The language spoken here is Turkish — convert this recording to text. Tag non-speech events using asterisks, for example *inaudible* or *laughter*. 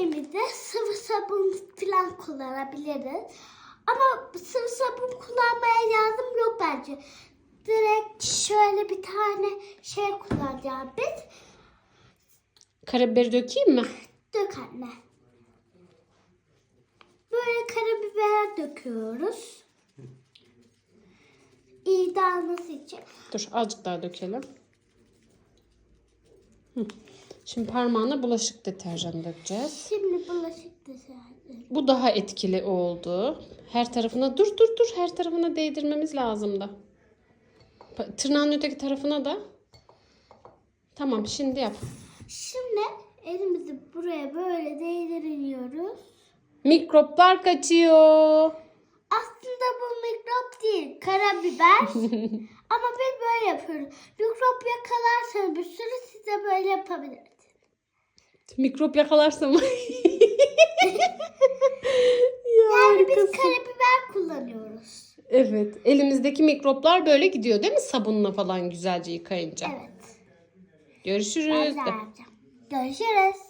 yemeğimizde sıvı sabun falan kullanabiliriz. Ama sıvı sabun kullanmaya yardım yok bence. Direkt şöyle bir tane şey kullanacağız biz. Karabiberi dökeyim mi? Dök anne. Böyle karabiber döküyoruz. İyi dağılması için. Dur azıcık daha dökelim. Hı. Şimdi parmağına bulaşık deterjanı dökeceğiz. Şimdi bulaşık deterjanı. Bu daha etkili oldu. Her tarafına dur dur dur her tarafına değdirmemiz lazım da. Tırnağın öteki tarafına da. Tamam şimdi yap. Şimdi elimizi buraya böyle değdiriyoruz. Mikroplar kaçıyor. Aslında bu mikrop değil, karabiber. *laughs* Ama biz böyle yapıyoruz. Mikrop yakalarsanız bir sürü size böyle yapabiliriz. Mikrop yakalarsa mı? *laughs* Yani biz karabiber kullanıyoruz. Evet. Elimizdeki mikroplar böyle gidiyor değil mi? Sabunla falan güzelce yıkayınca. Evet. Görüşürüz. Ben de. Görüşürüz.